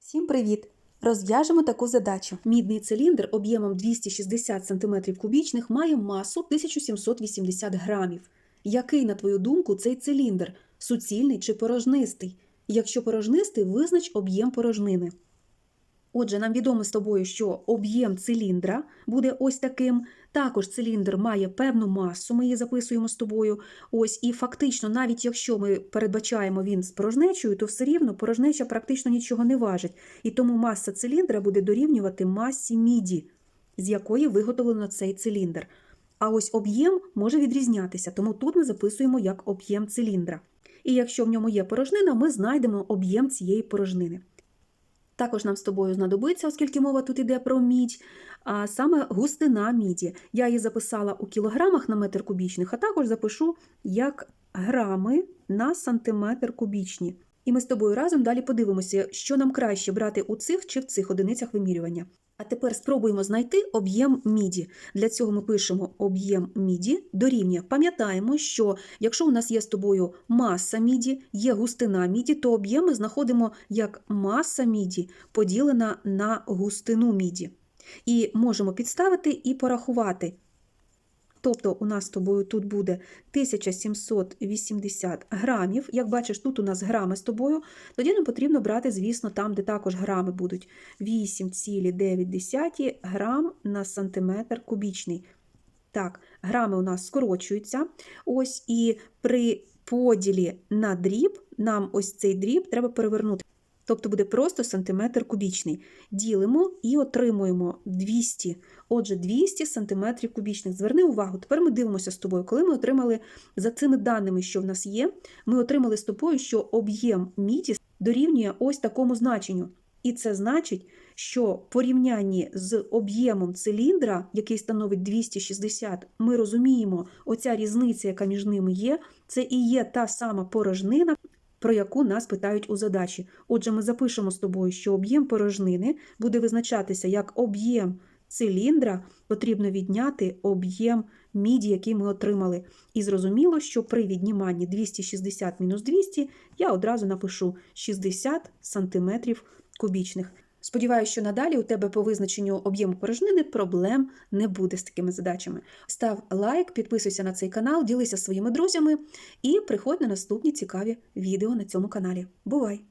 Всім привіт! Розв'яжемо таку задачу. Мідний циліндр об'ємом 260 см кубічних має масу 1780 грамів. Який, на твою думку, цей циліндр? Суцільний чи порожнистий? Якщо порожнистий, визнач об'єм порожнини. Отже, нам відомо з тобою, що об'єм циліндра буде ось таким. Також циліндр має певну масу, ми її записуємо з тобою. Ось, і фактично, навіть якщо ми передбачаємо він з порожнечою, то все рівно порожнеча практично нічого не важить. І тому маса циліндра буде дорівнювати масі міді, з якої виготовлено цей циліндр. А ось об'єм може відрізнятися, тому тут ми записуємо як об'єм циліндра. І якщо в ньому є порожнина, ми знайдемо об'єм цієї порожнини. Також нам з тобою знадобиться, оскільки мова тут йде про мідь, а саме густина міді. Я її записала у кілограмах на метр кубічних, а також запишу як грами на сантиметр кубічні. І ми з тобою разом далі подивимося, що нам краще брати у цих чи в цих одиницях вимірювання. А тепер спробуємо знайти об'єм міді. Для цього ми пишемо об'єм міді дорівнює. Пам'ятаємо, що якщо у нас є з тобою маса міді, є густина міді, то об'єм ми знаходимо як маса міді поділена на густину міді. І можемо підставити і порахувати. Тобто у нас з тобою тут буде 1780 грамів. Як бачиш, тут у нас грами з тобою. Тоді нам потрібно брати, звісно, там, де також грами будуть 8,9 грам на сантиметр кубічний. Так, грами у нас скорочуються. Ось і при поділі на дріб нам ось цей дріб треба перевернути. Тобто буде просто сантиметр кубічний. Ділимо і отримуємо 200. Отже, 200 сантиметрів кубічних. Зверни увагу, тепер ми дивимося з тобою. Коли ми отримали за цими даними, що в нас є, ми отримали з тобою, що об'єм міді дорівнює ось такому значенню. І це значить, що в порівнянні з об'ємом циліндра, який становить 260, ми розуміємо, оця різниця, яка між ними є, це і є та сама порожнина, про яку нас питають у задачі. Отже, ми запишемо з тобою, що об'єм порожнини буде визначатися як об'єм циліндра, потрібно відняти об'єм міді, який ми отримали. І зрозуміло, що при відніманні 260 мінус 200 я одразу напишу 60 см кубічних. Сподіваюся, що надалі у тебе по визначенню об'єму порожнини проблем не буде з такими задачами. Став лайк, підписуйся на цей канал, ділися своїми друзями і приходь на наступні цікаві відео на цьому каналі. Бувай!